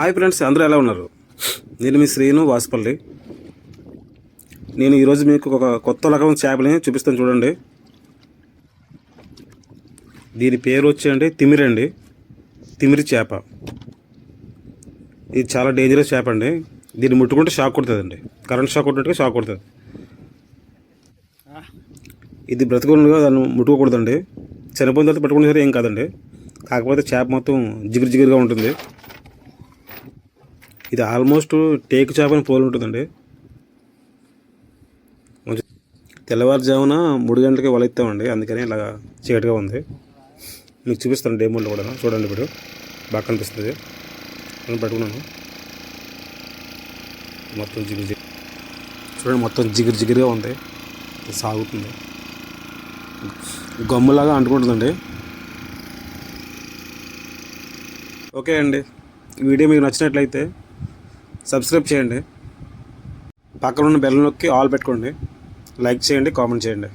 Hi friends అందరూ ఎలా ఉన్నారు? నేను మీ శ్రీను వాసుపల్లి. నేను ఈరోజు మీకు ఒక కొత్త రకం చేపని చూపిస్తాను చూడండి. దీని పేరు వచ్చేయండి తిమిరండి. తిమిరి చేప. ఇది చాలా డేంజరస్ చేప అండి. దీన్ని ముట్టుకుంటే షాక్ కొడుతుందండి. కరెంట్ షాక్ కొట్టినట్టుగా షాక్ కొడుతుంది. ఇది బ్రతుకుండగా దాన్ని ముట్టుకోకూడదండి. చనిపోయిన తర్వాత పట్టుకునే సరే ఏం కాదండి. కాకపోతే చేప మొత్తం జిగురు జిగురుగా ఉంటుంది. ఇది ఆల్మోస్ట్ టేకు చేపని పోలి ఉంటుందండి. కొంచెం తెల్లవారుజామున మూడు గంటలకి వలెత్తామండి. అందుకని ఇలా చీకటిగా ఉంది. మీకు చూపిస్తాను డేమోల్లో కూడా. చూడండి ఇప్పుడు. బాగా కనిపిస్తుంది. నేను పట్టుకున్నాను. మొత్తం జిగురు చూడండి మొత్తం జిగురు జిగురుగా ఉంది. సాగుతుంది. గమ్ములాగా అంటుకుంటుందండి. ఓకే అండి. వీడియో మీకు నచ్చినట్లయితే సబ్స్క్రైబ్ చేయండి. పక్కన ఉన్న బెల్ నొక్కి ఆల్ పెట్టుకోండి. లైక్ చేయండి కామెంట్ చేయండి.